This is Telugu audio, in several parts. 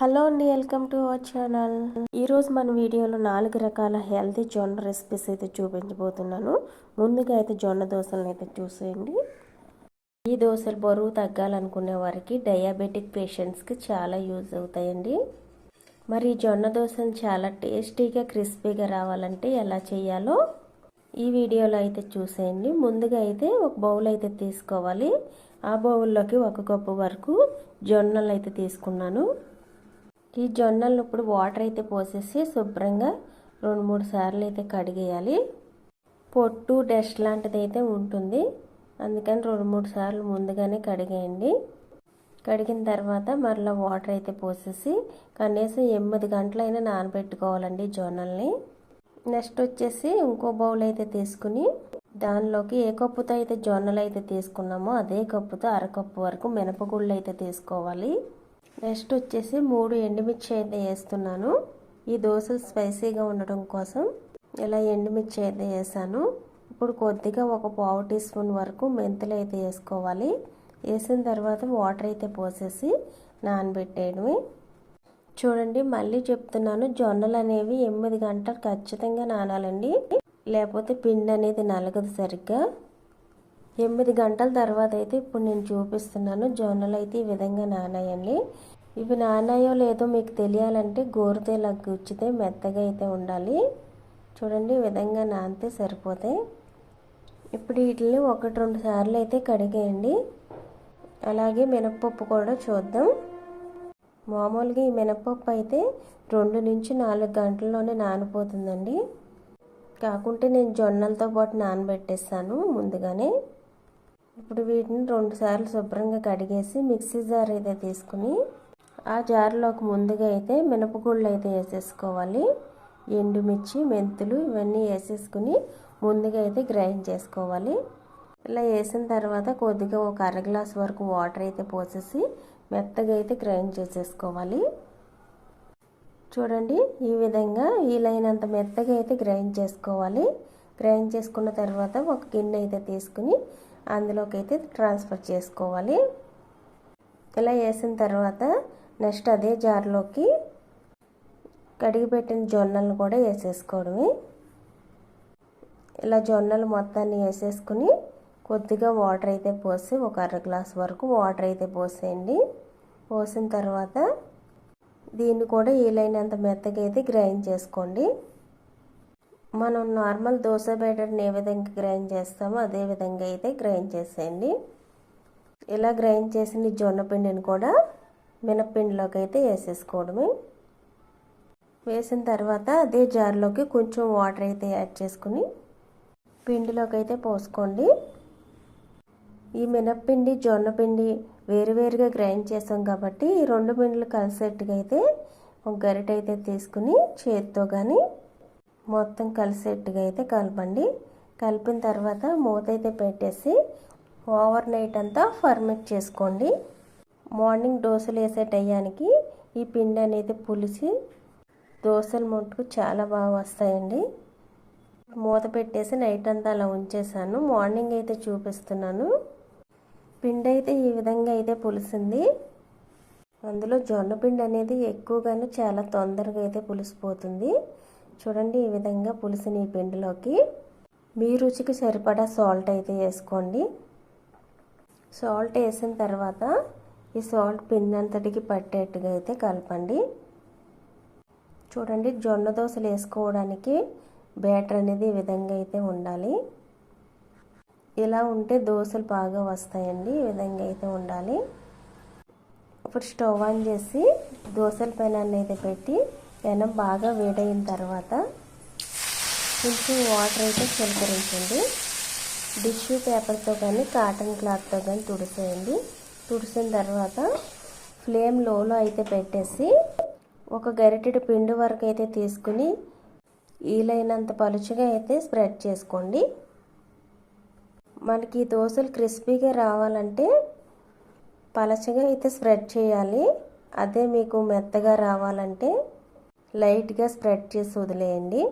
హలో అండి వెల్కమ్ టు అవర్ ఛానల్. ఈరోజు మన వీడియోలో నాలుగు రకాల హెల్తీ జొన్న రెసిపీస్ అయితే చూపించబోతున్నాను. ముందుగా అయితే జొన్న దోశలను అయితే చూసేయండి. ఈ దోశలు బరువు తగ్గాలనుకునే వారికి డయాబెటిక్ పేషెంట్స్కి చాలా యూజ్ అవుతాయండి. మరి జొన్న దోశలు చాలా టేస్టీగా క్రిస్పీగా రావాలంటే ఎలా చేయాలో ఈ వీడియోలో అయితే చూసేయండి. ముందుగా అయితే ఒక బౌల్ అయితే తీసుకోవాలి. ఆ బౌల్లోకి ఒక కప్పు వరకు జొన్నలు అయితే తీసుకున్నాను. ఈ జొన్నలను ఇప్పుడు వాటర్ అయితే పోసేసి శుభ్రంగా రెండు మూడు సార్లు అయితే కడిగేయాలి. పొట్టు డస్ట్ లాంటిది అయితే ఉంటుంది. అందుకని రెండు మూడు సార్లు ముందుగానే కడిగేయండి. కడిగిన తర్వాత మరలా వాటర్ అయితే పోసేసి కనీసం ఎనిమిది గంటలైనా నానబెట్టుకోవాలండి జొన్నల్ని. నెక్స్ట్ వచ్చేసి ఇంకో బౌల్ అయితే తీసుకుని దానిలోకి ఏ కప్పుతో అయితే జొన్నలు అయితే తీసుకున్నామో అదే కప్పుతో అరకప్పు వరకు మినపగుళ్ళు అయితే తీసుకోవాలి. నెక్స్ట్ వచ్చేసి మూడు ఎండుమిర్చి అయితే వేస్తున్నాను. ఈ దోశలు స్పైసీగా ఉండడం కోసం ఇలా ఎండుమిర్చి అయితే వేసాను. ఇప్పుడు కొద్దిగా ఒక పావు టీ స్పూన్ వరకు మెంతులు అయితే వేసుకోవాలి. వేసిన తర్వాత వాటర్ అయితే పోసేసి నానబెట్టేయడమే. చూడండి మళ్ళీ చెప్తున్నాను జొన్నలు అనేవి ఎనిమిది గంటలు ఖచ్చితంగా నానాలండి. లేకపోతే పిండి అనేది నలగదు సరిగ్గా. ఎనిమిది గంటల తర్వాత అయితే ఇప్పుడు నేను చూపిస్తున్నాను జొన్నలు అయితే ఈ విధంగా నానాయండి. ఇవి నానాయో లేదో మీకు తెలియాలంటే గోరుతేలా గుచ్చితే మెత్తగా అయితే ఉండాలి. చూడండి ఈ విధంగా నానితే సరిపోతాయి. ఇప్పుడు వీటిని ఒకటి రెండు సార్లు అయితే కడిగేయండి. అలాగే మినప్పప్పు కూడా చూద్దాం. మామూలుగా ఈ మినప్పప్పు అయితే రెండు నుంచి నాలుగు గంటల్లోనే నానిపోతుందండి. కాకుంటే నేను జొన్నలతో పాటు నానబెట్టేస్తాను ముందుగానే. ఇప్పుడు వీటిని రెండు సార్లు శుభ్రంగా కడిగేసి మిక్సీ జార్ అయితే తీసుకుని ఆ జార్లోకి ముందుగా అయితే మినపగుళ్ళు అయితే వేసేసుకోవాలి. ఎండుమిర్చి మెంతులు ఇవన్నీ వేసేసుకుని ముందుగా అయితే గ్రైండ్ చేసుకోవాలి. ఇలా వేసిన తర్వాత కొద్దిగా ఒక అర గ్లాస్ వరకు వాటర్ అయితే పోసేసి మెత్తగా అయితే గ్రైండ్ చేసేసుకోవాలి. చూడండి ఈ విధంగా వీలైనంత మెత్తగా అయితే గ్రైండ్ చేసుకోవాలి. గ్రైండ్ చేసుకున్న తర్వాత ఒక గిన్నె అయితే తీసుకుని అందులోకి అయితే ట్రాన్స్ఫర్ చేసుకోవాలి. ఇలా వేసిన తర్వాత నెక్స్ట్ అదే జార్లోకి కడిగిపెట్టిన జొన్నలను కూడా వేసేసుకోవడమే. ఇలా జొన్నలు మొత్తాన్ని వేసేసుకుని కొద్దిగా వాటర్ అయితే పోసి ఒక అర గ్లాస్ వరకు వాటర్ అయితే పోసేయండి. పోసిన తర్వాత దీన్ని కూడా వీలైనంత మెత్తగా అయితే గ్రైండ్ చేసుకోండి. మనం నార్మల్ దోశ బ్యాటర్ని ఏ విధంగా గ్రైండ్ చేస్తామో అదే విధంగా అయితే గ్రైండ్ చేసేయండి. ఇలా గ్రైండ్ చేసిన జొన్న పిండిని కూడా మినప్పిండిలోకి అయితే వేసేసుకోవడమే. వేసిన తర్వాత అదే జార్లోకి కొంచెం వాటర్ అయితే యాడ్ చేసుకుని పిండిలోకి అయితే పోసుకోండి. ఈ మినప్పిండి జొన్న పిండి వేరువేరుగా గ్రైండ్ చేసాం కాబట్టి ఈ రెండు పిండిలు కలిసేట్టుగా అయితే ఒక గరిట అయితే తీసుకుని చేతితో కానీ మొత్తం కలిసేట్టుగా అయితే కలపండి. కలిపిన తర్వాత మూత అయితే పెట్టేసి ఓవర్ నైట్ అంతా ఫర్మెంట్ చేసుకోండి. మార్నింగ్ దోశలు వేసే టయానికి ఈ పిండి అనేది పులిసి దోశలు ముట్టుకు చాలా బాగా వస్తాయండి. మూత పెట్టేసి నైట్ అంతా అలా ఉంచేసాను. మార్నింగ్ అయితే చూపిస్తున్నాను. పిండి అయితే ఈ విధంగా అయితే పులిసింది. అందులో జొన్న పిండి అనేది ఎక్కువగానే చాలా తొందరగా అయితే పులిసిపోతుంది. చూడండి ఈ విధంగా పులిసిన ఈ పిండిలోకి. మీ రుచికి సరిపడా సాల్ట్ అయితే వేసుకోండి. సాల్ట్ వేసిన తర్వాత ఈ సాల్ట్ పిండంతటికి పట్టేట్టుగా అయితే కలపండి. చూడండి జొన్న దోశలు వేసుకోవడానికి బ్యాటర్ అనేది ఈ విధంగా అయితే ఉండాలి. ఇలా ఉంటే దోశలు బాగా వస్తాయండి ఈ విధంగా అయితే ఉండాలి. ఇప్పుడు స్టవ్ ఆన్ చేసి దోశల పెనాన్ని అయితే పెట్టి పెనం బాగా వేడైన తర్వాత కొంచెం వాటర్ అయితే చిలకరించండి. టిష్యూ పేపర్తో కానీ కాటన్ క్లాత్తో కానీ తుడిసేయండి. తుడిసిన తర్వాత ఫ్లేమ్ లోలో అయితే పెట్టేసి ఒక గరిటెడు పిండి వరకు అయితే తీసుకుని వీలైనంత పలుచగా అయితే స్ప్రెడ్ చేసుకోండి. మనకి దోశలు క్రిస్పీగా రావాలంటే పలచగా అయితే స్ప్రెడ్ చేయాలి. అదే మీకు మెత్తగా రావాలంటే లైట్గా స్ప్రెడ్ చేసి వదిలేయండి.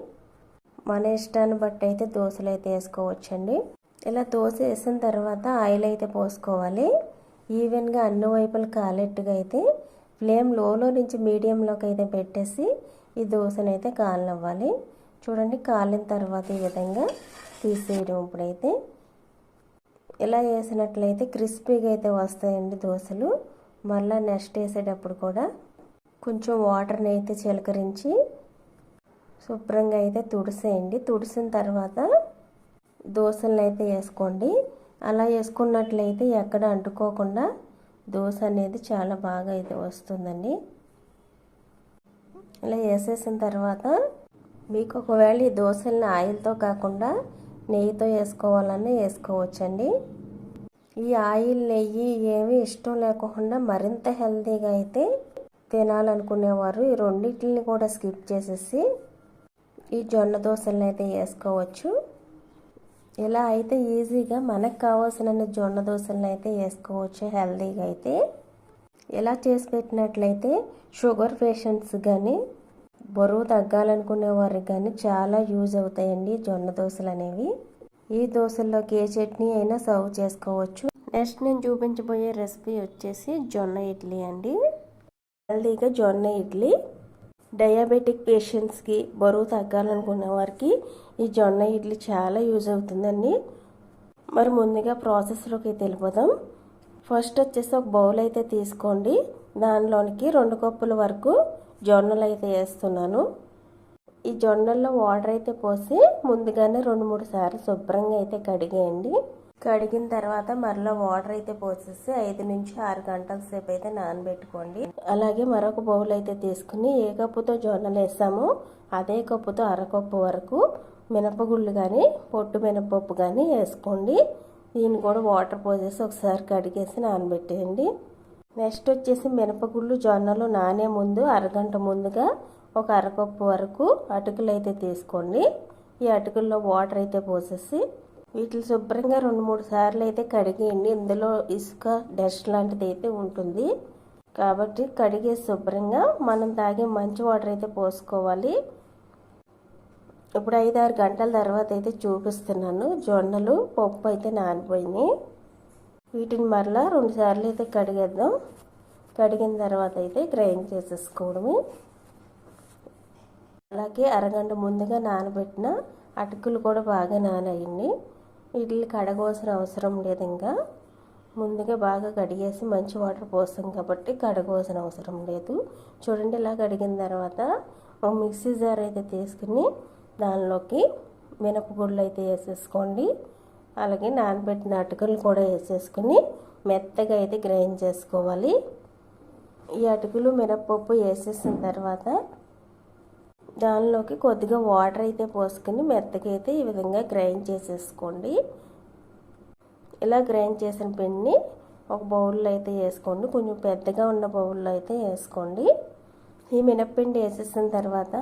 మన ఇష్టాన్ని బట్టి అయితే దోశలు అయితే వేసుకోవచ్చండి. ఇలా దోశ వేసిన తర్వాత ఆయిల్ అయితే పోసుకోవాలి. ఈవెన్గా అన్ని వైపులు కాలేట్టుగా అయితే ఫ్లేమ్ లోలో నుంచి మీడియంలోకి అయితే పెట్టేసి ఈ దోశను అయితే కాలనివ్వాలి. చూడండి కాలిన తర్వాత ఈ విధంగా తీసేయడం ఇప్పుడైతే. ఇలా వేసినట్లయితే క్రిస్పీగా అయితే వస్తాయండి దోశలు. మళ్ళీ నెక్స్ట్ వేసేటప్పుడు కూడా కొంచెం వాటర్ని అయితే చిలకరించి శుభ్రంగా అయితే తుడిసేయండి. తుడిసిన తర్వాత దోశలను అయితే వేసుకోండి. అలా వేసుకున్నట్లయితే ఎక్కడ అంటుకోకుండా దోశ అనేది చాలా బాగా అయితే వస్తుందండి. ఇలా వేసేసిన తర్వాత మీకు ఒకవేళ ఈ దోశల్ని ఆయిల్తో కాకుండా నెయ్యితో వేసుకోవాలన్నా వేసుకోవచ్చండి. ఈ ఆయిల్ నెయ్యి ఏమీ ఇష్టం లేకుండా మరింత హెల్తీగా అయితే తినాలనుకునేవారు ఈ రెండింటిని కూడా స్కిప్ చేసేసి ఈ జొన్న దోశలను అయితే వేసుకోవచ్చు. ఇలా అయితే ఈజీగా మనకు కావాల్సిన జొన్న దోశలను అయితే వేసుకోవచ్చు హెల్తీగా అయితే. ఇలా చేసి పెట్టినట్లయితే షుగర్ పేషెంట్స్ కానీ బరువు తగ్గాలనుకునే వారికి కానీ చాలా యూజ్ అవుతాయండి జొన్న దోశలు అనేవి. ఈ దోశల్లోకి ఏ చట్నీ అయినా సర్వ్ చేసుకోవచ్చు. నెక్స్ట్ నేను చూపించబోయే రెసిపీ వచ్చేసి జొన్న ఇడ్లీ అండి. హెల్తీగా జొన్న ఇడ్లీ. డయాబెటిక్ పేషెంట్స్కి బరువు తగ్గాలనుకునే వారికి ఈ జొన్న ఇడ్లీ చాలా యూజ్ అవుతుందండి. మరి ముందుగా ప్రాసెస్లోకి తెలిపోదాం ఫస్ట్ వచ్చేసి ఒక బౌల్ అయితే తీసుకోండి. దానిలోనికి రెండు కప్పుల వరకు జొన్నలు అయితే వేస్తున్నాను. ఈ జొన్నల్లో వాటర్ అయితే పోసి ముందుగానే రెండు మూడు సార్లు శుభ్రంగా అయితే కడిగేయండి. కడిగిన తర్వాత మరలా వాటర్ అయితే పోసేసి ఐదు నుంచి ఆరు గంటల సేపు అయితే నానబెట్టుకోండి. అలాగే మరొక బౌల్ అయితే తీసుకుని ఏ కప్పుతో జొన్నలు వేసామో అదే కప్పుతో అరకప్పు వరకు మినపగుళ్ళు కానీ పొట్టు మినపప్పు కానీ వేసుకోండి. దీన్ని కూడా వాటర్ పోసేసి ఒకసారి కడిగేసి నానబెట్టేయండి. నెక్స్ట్ వచ్చేసి మినపగుళ్ళు జొన్నలు నానే ముందు అరగంట ముందుగా ఒక అరకప్పు వరకు అటుకులు అయితే తీసుకోండి. ఈ అటుకుల్లో వాటర్ అయితే పోసేసి వీటిని శుభ్రంగా రెండు మూడు సార్లు అయితే కడిగేయండి. ఇందులో ఇసుక డస్ట్ లాంటిది అయితే ఉంటుంది. కాబట్టి కడిగే శుభ్రంగా మనం తాగే మంచి వాటర్ అయితే పోసుకోవాలి. ఇప్పుడు ఐదు ఆరు గంటల తర్వాత అయితే చూపిస్తున్నాను. జొన్నలు పప్పు అయితే నానిపోయినాయి. వీటిని మరలా రెండు సార్లు అయితే కడిగేద్దాం. కడిగిన తర్వాత అయితే గ్రైండ్ చేసేసుకోవడమే. అలాగే అరగంట ముందుగా నానబెట్టిన అటుకులు కూడా బాగా నానయ్యండి. వీటిని కడగవలసిన అవసరం లేదు ఇంకా. ముందుగా బాగా కడిగేసి మంచి వాటర్ పోస్తాం కాబట్టి కడగవలసిన అవసరం లేదు. చూడండి ఇలా కడిగిన తర్వాత ఒక మిక్సీ జార్ అయితే తీసుకుని దానిలోకి మినపగుళ్ళు అయితే వేసేసుకోండి. అలాగే నానబెట్టిన అటుకులు కూడా వేసేసుకుని మెత్తగా అయితే గ్రైండ్ చేసుకోవాలి. ఈ అటుకులు మినపప్పు వేసేసిన తర్వాత దానిలోకి కొద్దిగా వాటర్ అయితే పోసుకుని మెత్తకైతే అయితే ఈ విధంగా గ్రైండ్ చేసేసుకోండి. ఇలా గ్రైండ్ చేసిన పిండిని ఒక బౌల్లో అయితే వేసుకోండి. కొంచెం పెద్దగా ఉన్న బౌల్లో అయితే వేసుకోండి. ఈ మినప్పిండి వేసేసిన తర్వాత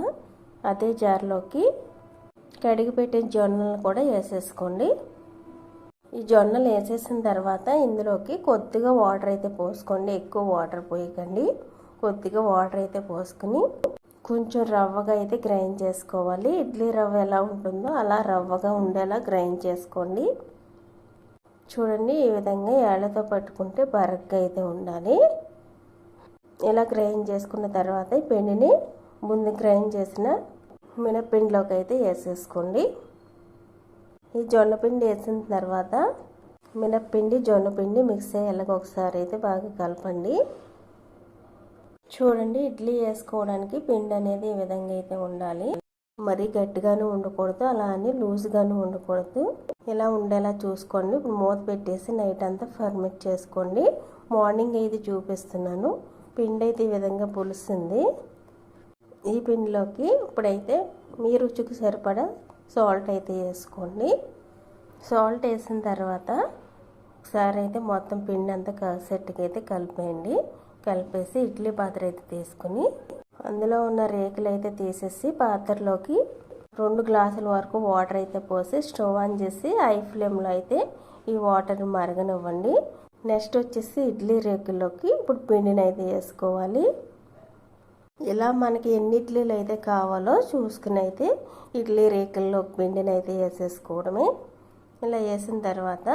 అదే జార్లోకి కడిగి పెట్టిన జొన్నలు కూడా వేసేసుకోండి. ఈ జొన్నలు వేసేసిన తర్వాత ఇందులోకి కొద్దిగా వాటర్ అయితే పోసుకోండి. ఎక్కువ వాటర్ పోయకండి. కొద్దిగా వాటర్ అయితే పోసుకుని కొంచెం రవ్వగా అయితే గ్రైండ్ చేసుకోవాలి. ఇడ్లీ రవ్వ ఎలా ఉంటుందో అలా రవ్వగా ఉండేలా గ్రైండ్ చేసుకోండి. చూడండి ఈ విధంగా ఏళ్ళతో పట్టుకుంటే బరగ్గా అయితే ఉండాలి. ఇలా గ్రైండ్ చేసుకున్న తర్వాత ఈ పిండిని ముందు గ్రైండ్ చేసిన మినపిండిలోకి అయితే వేసేసుకోండి. ఈ జొన్నపిండి వేసిన తర్వాత మినప్పిండి జొన్నపిండి మిక్స్ అయ్యేలాగా ఒకసారి అయితే బాగా కలపండి. చూడండి ఇడ్లీ వేసుకోవడానికి పిండి అనేది ఈ విధంగా అయితే ఉండాలి. మరీ గట్టిగాను ఉండకూడదు అలా అని లూజ్గాను ఉండకూడదు. ఇలా ఉండేలా చూసుకోండి. ఇప్పుడు మూత పెట్టేసి నైట్ అంతా ఫర్మెంట్ చేసుకోండి. మార్నింగ్ అయితే చూపిస్తున్నాను. పిండి అయితే ఈ విధంగా పులుస్తుంది. ఈ పిండిలోకి ఇప్పుడైతే మీ రుచికి సరిపడా సాల్ట్ అయితే వేసుకోండి. సాల్ట్ వేసిన తర్వాత ఒకసారి అయితే మొత్తం పిండి అంతా సెట్కి అయితే కలిపేయండి. కలిపేసి ఇడ్లీ పాత్ర అయితే తీసుకుని అందులో ఉన్న రేకులు అయితే తీసేసి పాత్రలోకి రెండు గ్లాసుల వరకు వాటర్ అయితే పోసి స్టవ్ ఆన్ చేసి హై ఫ్లేమ్లో అయితే ఈ వాటర్ని మరగనివ్వండి. నెక్స్ట్ వచ్చేసి ఇడ్లీ రేకుల్లోకి ఇప్పుడు పిండిని అయితే వేసుకోవాలి. ఇలా మనకి ఎన్ని ఇడ్లీలు అయితే కావాలో చూసుకుని అయితే ఇడ్లీ రేకుల్లో పిండిని అయితే వేసేసుకోవడమే. ఇలా వేసిన తర్వాత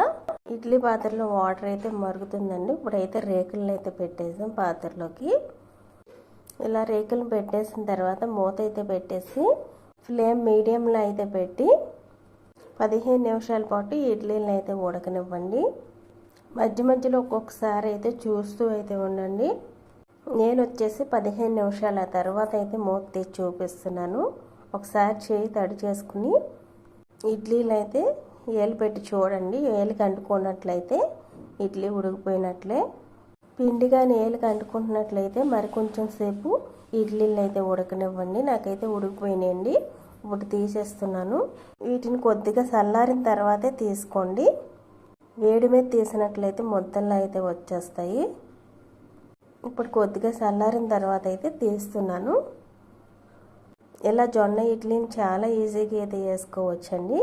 ఇడ్లీ పాత్రలో వాటర్ అయితే మరుగుతుందండి. ఇప్పుడైతే రేకులను అయితే పెట్టేసాం పాత్రలోకి. ఇలా రేకులు పెట్టేసిన తర్వాత మూత అయితే పెట్టేసి ఫ్లేమ్ మీడియంలో అయితే పెట్టి పదిహేను నిమిషాల పాటు ఇడ్లీలను అయితే ఉడకనివ్వండి. మధ్య మధ్యలో ఒక్కొక్కసారి అయితే చూస్తూ అయితే ఉండండి. నేను వచ్చేసి పదిహేను నిమిషాల తర్వాత అయితే మూత తీసి చూపిస్తున్నాను. ఒకసారి చేయి తడి చేసుకుని ఇడ్లీలు అయితే ఏలు పెట్టి చూడండి. ఏలుకి అంటుకున్నట్లయితే ఇడ్లీ ఉడికిపోయినట్లే. పిండి కానీ ఏలుకి అంటుకుంటున్నట్లయితే మరి కొంచెం సేపు ఇడ్లీలు అయితే ఉడకనివ్వండి. నాకైతే ఉడికిపోయినాయండి. ఇప్పుడు తీసేస్తున్నాను. వీటిని కొద్దిగా చల్లారిన తర్వాతే తీసుకోండి. వేడి మీద తీసినట్లయితే ముద్దలు అయితే వచ్చేస్తాయి. ఇప్పుడు కొద్దిగా చల్లారిన తర్వాత అయితే తీస్తున్నాను. ఇలా జొన్న ఇడ్లీని చాలా ఈజీగా అయితే వేసుకోవచ్చండి.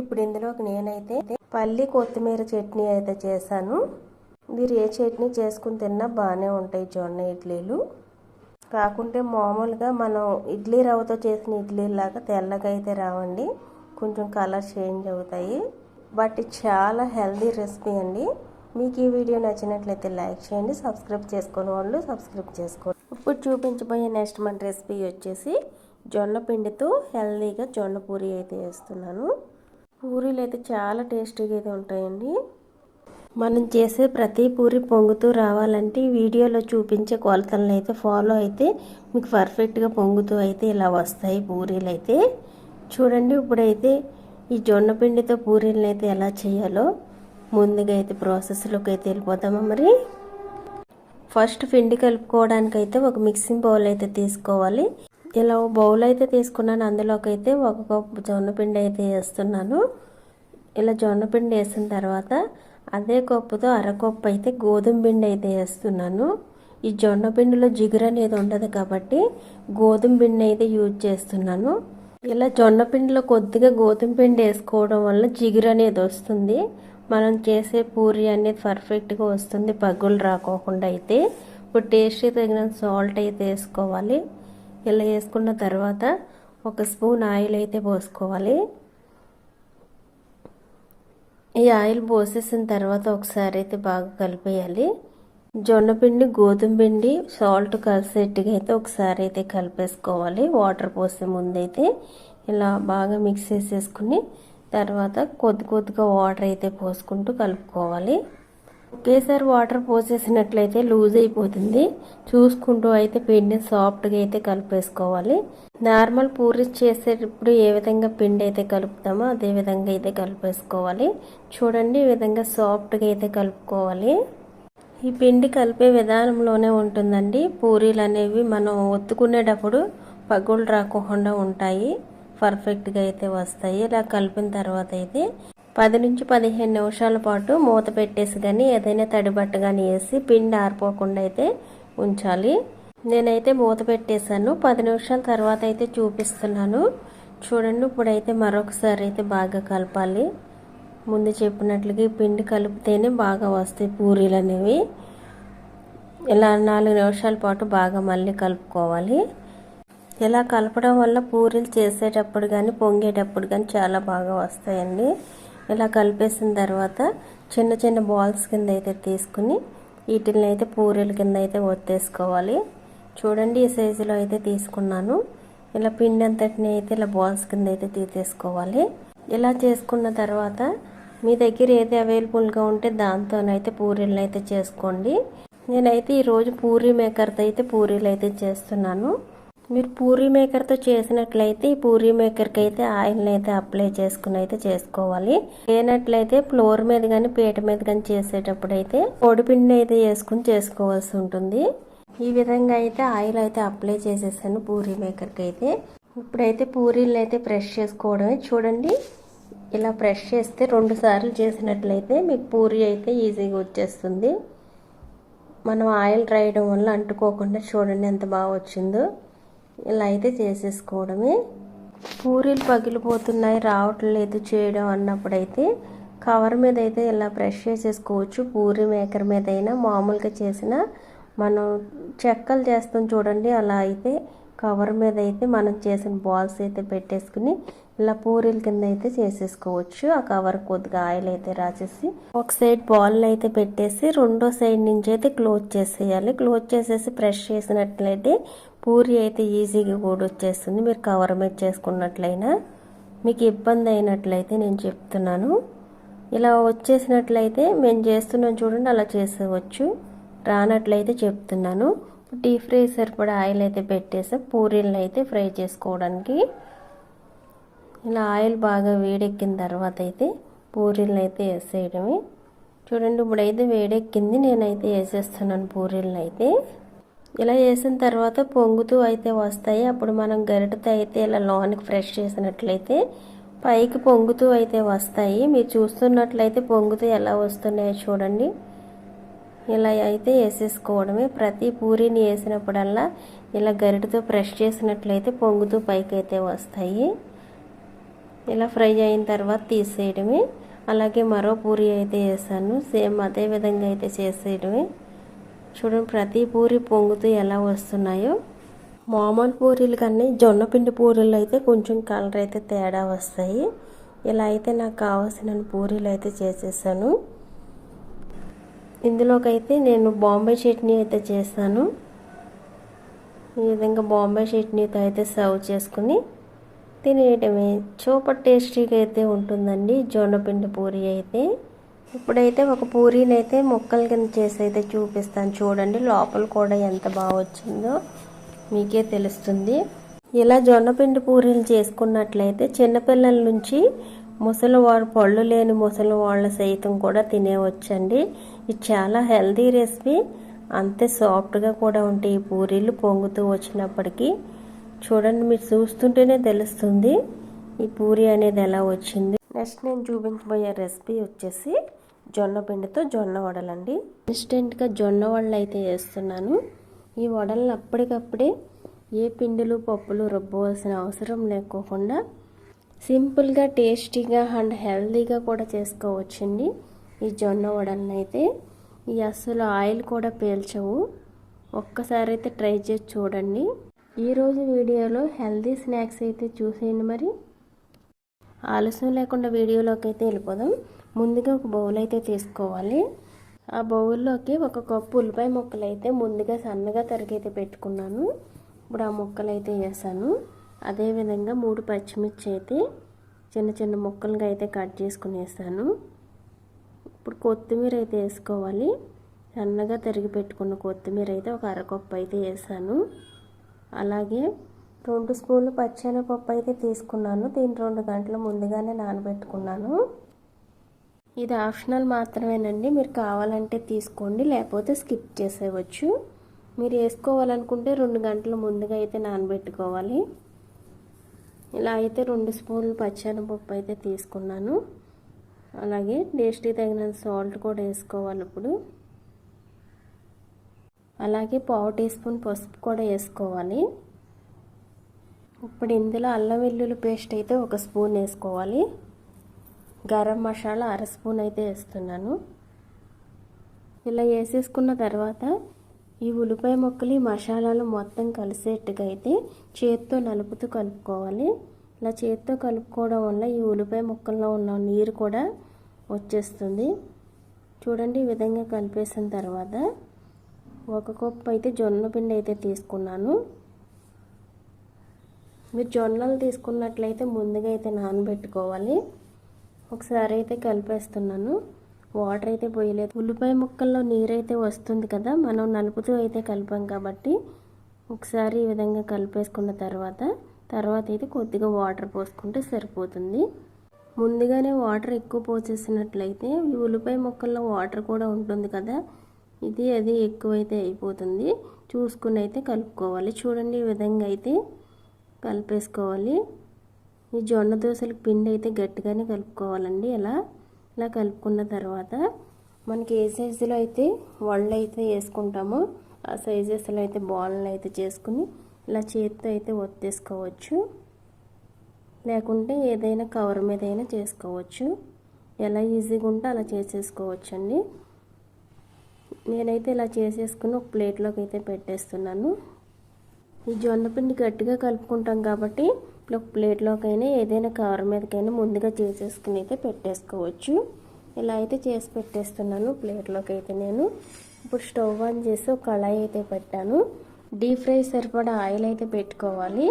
ఇప్పుడు ఇందులోకి నేనైతే పల్లి కొత్తిమీర చట్నీ అయితే చేశాను. మీరు ఏ చట్నీ చేసుకుని తిన్నా బాగానే ఉంటాయి జొన్న ఇడ్లీలు. కాకుంటే మామూలుగా మనం ఇడ్లీ రవ్వతో చేసిన ఇడ్లీలాగా తెల్లగా అయితే రావండి. కొంచెం కలర్ చేంజ్ అవుతాయి. బట్ చాలా హెల్దీ రెసిపీ అండి. మీకు ఈ వీడియో నచ్చినట్లయితే లైక్ చేయండి సబ్స్క్రైబ్ చేసుకుని వాళ్ళు సబ్స్క్రైబ్ చేసుకోండి. ఇప్పుడు చూపించబోయే నెక్స్ట్ మన రెసిపీ వచ్చేసి జొన్న పిండితో హెల్దీగా జొన్న పూరి అయితే వేస్తున్నాను పూరీలు అయితే చాలా టేస్టీగా అయితే ఉంటాయండి. మనం చేసే ప్రతి పూరి పొంగుతూ రావాలంటే వీడియోలో చూపించే కొలతలను అయితే ఫాలో అయితే మీకు పర్ఫెక్ట్గా పొంగుతూ అయితే ఇలా వస్తాయి పూరీలు అయితే. చూడండి ఇప్పుడైతే ఈ జొన్న పిండితో పూరీలను అయితే ఎలా చేయాలో ముందుగా అయితే ప్రాసెస్లోకి అయితే వెళ్ళిపోతామా మరి. ఫస్ట్ పిండి కలుపుకోవడానికి అయితే ఒక మిక్సింగ్ బౌల్ అయితే తీసుకోవాలి. ఇలా బౌల్ అయితే తీసుకున్నాను. అందులోకి అయితే ఒక కప్పు జొన్నపిండి అయితే వేస్తున్నాను. ఇలా జొన్నపిండి వేసిన తర్వాత అదే కప్పుతో అరకప్పు అయితే గోధుమ పిండి అయితే వేస్తున్నాను. ఈ జొన్న పిండిలో జిగురు అనేది ఉండదు కాబట్టి గోధుమ పిండి అయితే యూజ్ చేస్తున్నాను. ఇలా జొన్న పిండిలో కొద్దిగా గోధుమ పిండి వేసుకోవడం వల్ల జిగురు అనేది వస్తుంది. మనం చేసే పూరి అనేది పర్ఫెక్ట్గా వస్తుంది. పగ్గులు రాకోకుండా అయితే. ఇప్పుడు టేస్ట్కి తగిన సాల్ట్ అయితే వేసుకోవాలి. ఇలా వేసుకున్న తర్వాత ఒక స్పూన్ ఆయిల్ అయితే పోసుకోవాలి. ఈ ఆయిల్ పోసేసిన తర్వాత ఒకసారి అయితే బాగా కలిపేయాలి. జొన్న పిండి గోధుమ పిండి సాల్ట్ కలిసేట్టుగా అయితే ఒకసారి అయితే కలిపేసుకోవాలి. వాటర్ పోసే ముందైతే ఇలా బాగా మిక్స్ చేసేసుకుని తర్వాత కొద్ది కొద్దిగా వాటర్ అయితే పోసుకుంటూ కలుపుకోవాలి. ఒకేసారి వాటర్ పోసేసినట్లయితే లూజ్ అయిపోతుంది. చూసుకుంటూ అయితే పిండిని సాఫ్ట్గా అయితే కలిపేసుకోవాలి. నార్మల్ పూరీస్ చేసేటప్పుడు ఏ విధంగా పిండి అయితే కలుపుతామో అదే విధంగా అయితే కలిపేసుకోవాలి. చూడండి ఈ విధంగా సాఫ్ట్గా అయితే కలుపుకోవాలి. ఈ పిండి కలిపే విధానంలోనే ఉంటుందండి. పూరీలు అనేవి మనం ఒత్తుకునేటప్పుడు పగులు రాకుండా ఉంటాయి. పర్ఫెక్ట్గా అయితే వస్తాయి. ఇలా కలిపిన తర్వాత అయితే పది నుంచి పదిహేను నిమిషాల పాటు మూత పెట్టేసి కానీ ఏదైనా తడిబట్ట కానీ వేసి పిండి ఆరిపోకుండా అయితే ఉంచాలి. నేనైతే మూత పెట్టేశాను. పది నిమిషాల తర్వాత అయితే చూపిస్తున్నాను. చూడండి ఇప్పుడైతే మరొకసారి అయితే బాగా కలపాలి. ముందు చెప్పినట్లుగా ఈ పిండి కలిపితేనే బాగా వస్తాయి పూరీలు అనేవి. ఇలా నాలుగు నిమిషాల పాటు బాగా మళ్ళీ కలుపుకోవాలి. ఇలా కలపడం వల్ల పూరీలు చేసేటప్పుడు కానీ పొంగేటప్పుడు కానీ చాలా బాగా వస్తాయండి. ఇలా కలిపేసిన తర్వాత చిన్న చిన్న బాల్స్ కింద అయితే తీసుకుని వీటిని అయితే పూరీల కింద అయితే ఒత్తేసుకోవాలి. చూడండి ఈ సైజులో అయితే తీసుకున్నాను. ఇలా పిండి అంతటిని అయితే ఇలా బాల్స్ కింద అయితే తీసేసుకోవాలి. ఇలా చేసుకున్న తర్వాత మీ దగ్గర ఏది అవైలబుల్గా ఉంటే దాంతోనైతే పూరీలను అయితే చేసుకోండి. నేనైతే ఈరోజు పూరీ మేకర్తో అయితే పూరీలు అయితే చేస్తున్నాను. మీరు పూరీ మేకర్తో చేసినట్లయితే ఈ పూరీ మేకర్కి అయితే ఆయిల్ని అయితే అప్లై చేసుకుని అయితే చేసుకోవాలి. లేనట్లయితే ఫ్లోర్ మీద కానీ పీట మీద కానీ చేసేటప్పుడు అయితే పొడిపిండి అయితే వేసుకుని చేసుకోవాల్సి ఉంటుంది. ఈ విధంగా అయితే ఆయిల్ అయితే అప్లై చేసేసాను పూరీ మేకర్కి అయితే ఇప్పుడైతే పూరీలు అయితే ప్రెష్ చేసుకోవడమే. చూడండి ఇలా ప్రెష్ చేస్తే రెండు సార్లు చేసినట్లయితే మీకు పూరి అయితే ఈజీగా వచ్చేస్తుంది. మనం ఆయిల్ రాయడం వల్ల అంటుకోకుండా చూడండి ఎంత బాగా వచ్చిందో. ఇలా అయితే చేసేసుకోవడమే. పూరీలు పగిలిపోతున్నాయి రావట్లేదు చేయడం అన్నప్పుడైతే కవర్ మీద అయితే ఇలా బ్రష్ చేసేసుకోవచ్చు. పూరి మేకర్ మీద అయినా మామూలుగా చేసిన మనం చెక్కలు చేస్తాం చూడండి అలా అయితే కవర్ మీద అయితే మనం చేసిన బాల్స్ అయితే పెట్టేసుకుని ఇలా పూరీల కింద అయితే చేసేసుకోవచ్చు. ఆ కవర్ కొద్దిగా ఆయిల్ అయితే రాసేసి ఒక సైడ్ బాల్ అయితే పెట్టేసి రెండో సైడ్ నుంచి అయితే క్లోజ్ చేసేయాలి. క్లోజ్ చేసేసి ప్రెస్ చేసినట్లయితే పూరి అయితే ఈజీగా కూడా వచ్చేస్తుంది. మీరు కవర్ మీద చేసుకున్నట్లయినా మీకు ఇబ్బంది అయినట్లయితే నేను చెప్తున్నాను. ఇలా వచ్చేసినట్లయితే మేము చేస్తున్నాం చూడండి అలా చేసేవచ్చు. రానట్లయితే చెప్తున్నాను. డీప్ ఫ్రై సరిపడా ఆయిల్ అయితే పెట్టేసి పూరీలను అయితే ఫ్రై చేసుకోవడానికి ఇలా ఆయిల్ బాగా వేడెక్కిన తర్వాత అయితే పూరీలను అయితే వేసేయడమే. చూడండి ఇప్పుడైతే వేడెక్కింది. నేనైతే వేసేస్తున్నాను పూరీలను అయితే. ఇలా వేసిన తర్వాత పొంగుతూ అయితే వస్తాయి. అప్పుడు మనం గరిటతో అయితే ఇలా లోనికి ఫ్రెష్ చేసినట్లయితే పైకి పొంగుతూ అయితే వస్తాయి. మీరు చూస్తున్నట్లయితే పొంగుతూ ఎలా వస్తున్నాయో చూడండి. ఇలా అయితే వేసేసుకోవడమే. ప్రతి పూరిని వేసినప్పుడల్లా ఇలా గరిటతో ఫ్రెష్ చేసినట్లయితే పొంగుతూ పైకి అయితే వస్తాయి. ఇలా ఫ్రై అయిన తర్వాత తీసేయడమే. అలాగే మరో పూరి అయితే వేసాను. సేమ్ అదే విధంగా అయితే చేసేయడమే. చూడండి ప్రతి పూరి పొంగుతూ ఎలా వస్తున్నాయో. మామూలు పూరీలు కన్నా జొన్న పిండి పూరీలు అయితే కొంచెం కలర్ అయితే తేడా వస్తాయి. ఇలా అయితే నాకు కావాల్సిన పూరీలు అయితే చేసేసాను. ఇందులోకైతే నేను బాంబే చట్నీ అయితే చేస్తాను. ఈ విధంగా బాంబే చట్నీతో అయితే సర్వ్ చేసుకుని తినేయటమే సూపర్ టేస్టీగా అయితే ఉంటుందండి జొన్నపిండి పూరి అయితే. ఇప్పుడైతే ఒక పూరీని అయితే ముక్కల కింద చేసి అయితే చూపిస్తాను. చూడండి లోపల కూడా ఎంత బాగా వచ్చిందో మీకే తెలుస్తుంది. ఇలా జొన్నపిండి పూరీలు చేసుకున్నట్లయితే చిన్నపిల్లల నుంచి ముసలివారు పళ్ళు లేని ముసలి వాళ్ళ సైతం కూడా తినేవచ్చండి. ఇది చాలా హెల్తీ రెసిపీ. అంతే సాఫ్ట్గా కూడా ఉంటాయి ఈ పూరీలు పొంగుతూ వచ్చినప్పటికీ చూడండి మీరు చూస్తుంటేనే తెలుస్తుంది ఈ పూరి అనేది ఎలా వచ్చింది. నెక్స్ట్ నేను చూపించబోయే రెసిపీ వచ్చేసి జొన్న పిండితో జొన్న వడలండి. ఇన్స్టెంట్గా జొన్న వడలు అయితే చేస్తున్నాను ఈ వడలను అప్పటికప్పుడే ఏ పిండిలు పప్పులు రుబ్బవలసిన అవసరం లేకోకుండా సింపుల్గా టేస్టీగా అండ్ హెల్తీగా కూడా చేసుకోవచ్చండి ఈ జొన్న వడలను అయితే ఈ అస్సలు ఆయిల్ కూడా పీల్చవు. ఒక్కసారి అయితే ట్రై చేసి చూడండి. ఈరోజు వీడియోలో హెల్తీ స్నాక్స్ అయితే చూసేయండి మరి. ఆలస్యం లేకుండా వీడియోలోకి అయితే వెళ్ళిపోదాం. ముందుగా ఒక బౌల్ అయితే తీసుకోవాలి. ఆ బౌల్లోకి ఒక కప్పు ఉల్లిపాయ ముక్కలు అయితే ముందుగా సన్నగా తరిగైతే పెట్టుకున్నాను. ఇప్పుడు ఆ ముక్కలు అయితే వేసాను. అదేవిధంగా మూడు పచ్చిమిర్చి అయితే చిన్న చిన్న ముక్కలుగా అయితే కట్ చేసుకుని వేసాను. ఇప్పుడు కొత్తిమీర అయితే వేసుకోవాలి. సన్నగా తరిగి పెట్టుకున్న కొత్తిమీర అయితే ఒక అరకప్పు అయితే వేసాను. అలాగే రెండు స్పూన్లు పచ్చెనపప్పు అయితే తీసుకున్నాను. దీన్ని రెండు గంటలు ముందుగానే నానబెట్టుకున్నాను. ఇది ఆప్షనల్ మాత్రమేనండి. మీరు కావాలంటే తీసుకోండి లేకపోతే స్కిప్ చేసేవచ్చు మీరు వేసుకోవాలనుకుంటే రెండు గంటల ముందుగా అయితే నానబెట్టుకోవాలి. ఇలా అయితే రెండు స్పూన్లు పచ్చెనపప్పు అయితే తీసుకున్నాను. అలాగే టేస్టీ తగినంత సాల్ట్ కూడా వేసుకోవాలి ఇప్పుడు. అలాగే పావు టీ స్పూన్ పసుపు కూడా వేసుకోవాలి. ఇప్పుడు ఇందులో అల్లం వెల్లుల్లి పేస్ట్ అయితే ఒక స్పూన్ వేసుకోవాలి. గరం మసాలా అర స్పూన్ అయితే వేస్తున్నాను. ఇలా వేసేసుకున్న తర్వాత ఈ ఉల్లిపాయ ముక్కలు ఈ మసాలాలు మొత్తం కలిసేట్టుగా అయితే చేత్తో నలుపుతూ కలుపుకోవాలి. ఇలా చేత్తో కలుపుకోవడం వల్ల ఈ ఉల్లిపాయ ముక్కల్లో ఉన్న నీరు కూడా వచ్చేస్తుంది. చూడండి ఈ విధంగా కలిపేసిన తర్వాత ఒక కప్పు అయితే జొన్న పిండి అయితే తీసుకున్నాను. మీరు జొన్నలు తీసుకున్నట్లయితే ముందుగా అయితే నానబెట్టుకోవాలి. ఒకసారి అయితే కలిపేస్తున్నాను. వాటర్ అయితే పోయలేదు. ఉల్లిపాయ ముక్కల్లో నీరైతే వస్తుంది కదా మనం నలుపుతూ అయితే కలిపాం కాబట్టి ఒకసారి ఈ విధంగా కలిపేసుకున్న తర్వాత తర్వాత అయితే కొద్దిగా వాటర్ పోసుకుంటే సరిపోతుంది. ముందుగానే వాటర్ ఎక్కువ పోసేసినట్లయితే ఈ ఉల్లిపాయ ముక్కల్లో వాటర్ కూడా ఉంటుంది కదా ఇది అది ఎక్కువైతే అయిపోతుంది. చూసుకుని అయితే కలుపుకోవాలి. చూడండి ఈ విధంగా అయితే కలిపేసుకోవాలి. ఈ జొన్న దోశలకు పిండి అయితే గట్టిగానే కలుపుకోవాలండి. ఇలా ఇలా కలుపుకున్న తర్వాత మనకి ఏ సైజులో అయితే వళ్ళు అయితే వేసుకుంటామో ఆ సైజెస్లో అయితే బాల్ని అయితే చేసుకుని ఇలా చేతితో అయితే ఒత్తేసుకోవచ్చు. లేకుంటే ఏదైనా కవర్ మీద అయినా చేసుకోవచ్చు. ఎలా ఈజీగా ఉంటే అలా చేసేసుకోవచ్చు అండి నేనైతే ఇలా చేసేసుకుని ఒక ప్లేట్లోకి అయితే పెట్టేస్తున్నాను. ఈ జొన్న పిండి గట్టిగా కలుపుకుంటాం కాబట్టి ఒక ప్లేట్లోకైనా ఏదైనా కవర్ మీదకైనా ముందుగా చేసేసుకుని అయితే పెట్టేసుకోవచ్చు. ఇలా అయితే చేసి పెట్టేస్తున్నాను ప్లేట్లోకి అయితే నేను. ఇప్పుడు స్టవ్ ఆన్ చేసి ఒక కళాయి అయితే పెట్టాను. డీప్ ఫ్రై సరిపడా ఆయిల్ అయితే పెట్టుకోవాలి.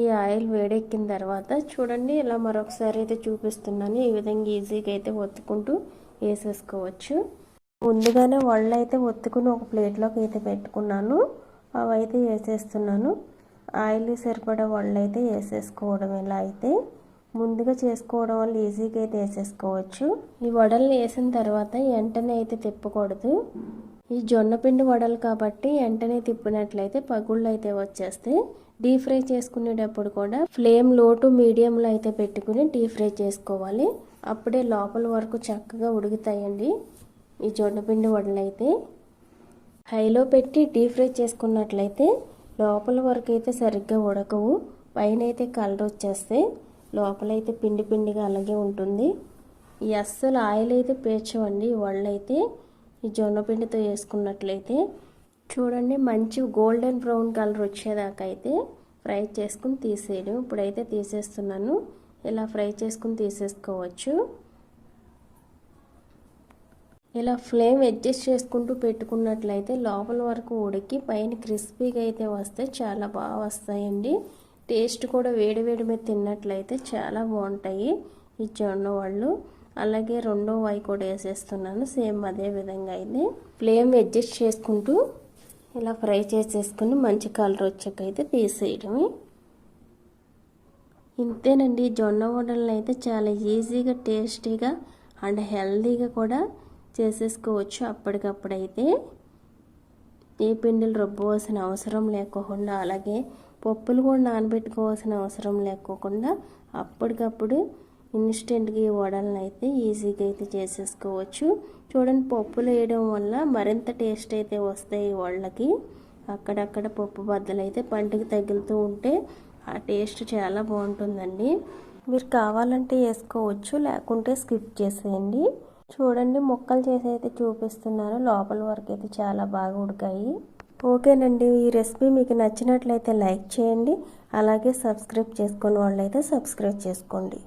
ఈ ఆయిల్ వేడెక్కిన తర్వాత చూడండి ఇలా మరొకసారి అయితే చూపిస్తున్నాను. ఈ విధంగా ఈజీగా అయితే ఒత్తుకుంటూ వేసేసుకోవచ్చు. ముందుగానే వళ్ళు అయితే ఒత్తుకుని ఒక ప్లేట్లోకి అయితే పెట్టుకున్నాను. అవి అయితే వేసేస్తున్నాను. ఆయిల్ సరిపడా వాళ్ళు అయితే వేసేసుకోవడం ఇలా అయితే ముందుగా చేసుకోవడం వల్ల ఈజీగా అయితే వేసేసుకోవచ్చు. ఈ వడలు వేసిన తర్వాత వెంటనే అయితే తిప్పకూడదు. ఈ జొన్నపిండి వడలు కాబట్టి వెంటనే తిప్పినట్లయితే పగుళ్ళు అయితే వచ్చేస్తాయి. డీప్ ఫ్రై చేసుకునేటప్పుడు కూడా ఫ్లేమ్లో టు మీడియంలో అయితే పెట్టుకుని డీప్ ఫ్రై చేసుకోవాలి. అప్పుడే లోపల వరకు చక్కగా ఉడుకుతాయండి ఈ జొన్నపిండి వడలు అయితే. హైలో పెట్టి డీప్ ఫ్రై చేసుకున్నట్లయితే లోపల వరకు అయితే సరిగ్గా ఉడకవు. పైన అయితే కలర్ వచ్చేస్తే లోపలైతే పిండి పిండిగా అలాగే ఉంటుంది. ఈ అస్సలు ఆయిల్ అయితే పేర్చవండి. వడలు అయితే ఈ జొన్న పిండితో వేసుకున్నట్లయితే చూడండి మంచి గోల్డెన్ బ్రౌన్ కలర్ వచ్చేదాకా అయితే ఫ్రై చేసుకుని తీసేయడం. ఇప్పుడైతే తీసేస్తున్నాను. ఇలా ఫ్రై చేసుకుని తీసేసుకోవచ్చు. ఇలా ఫ్లేమ్ అడ్జస్ట్ చేసుకుంటూ పెట్టుకున్నట్లయితే లోపల వరకు ఉడికి పైన క్రిస్పీగా అయితే వస్తే చాలా బాగా వస్తాయండి. టేస్ట్ కూడా వేడి వేడి మీద తిన్నట్లయితే చాలా బాగుంటాయి ఈ జొన్న వాళ్ళు. అలాగే రెండో వై కూడా వేసేస్తున్నాను. సేమ్ అదే విధంగా అయితే ఫ్లేమ్ అడ్జస్ట్ చేసుకుంటూ ఇలా ఫ్రై చేసేసుకుని మంచి కలర్ వచ్చాకైతే తీసేయడమే. ఇంతేనండి. జొన్న వడలను అయితే చాలా ఈజీగా టేస్టీగా అండ్ హెల్తీగా కూడా చేసేసుకోవచ్చు. అప్పటికప్పుడైతే ఏ పిండిలు రుబ్బవలసిన అవసరం లేకోకుండా అలాగే పప్పులు కూడా నానబెట్టుకోవాల్సిన అవసరం లేకోకుండా అప్పటికప్పుడు ఇన్స్టెంట్గా ఈ వడలను అయితే ఈజీగా అయితే చేసేసుకోవచ్చు. చూడండి పప్పులు వేయడం వల్ల మరింత టేస్ట్ అయితే వస్తాయి వడలకి. అక్కడక్కడ పప్పు బద్దలు అయితే పంటికి తగులుతూ ఉంటే ఆ టేస్ట్ చాలా బాగుంటుందండి. మీరు కావాలంటే వేసుకోవచ్చు లేకుంటే స్కిప్ చేసేయండి. చూడండి ముక్కలు చేసి అయితే చూపిస్తున్నారు. లోపల వరకు అయితే చాలా బాగా ఉడికాయి. ఓకేనండి ఈ రెసిపీ మీకు నచ్చినట్లయితే లైక్ చేయండి. అలాగే సబ్స్క్రైబ్ చేసుకుని వాళ్ళైతే సబ్స్క్రైబ్ చేసుకోండి.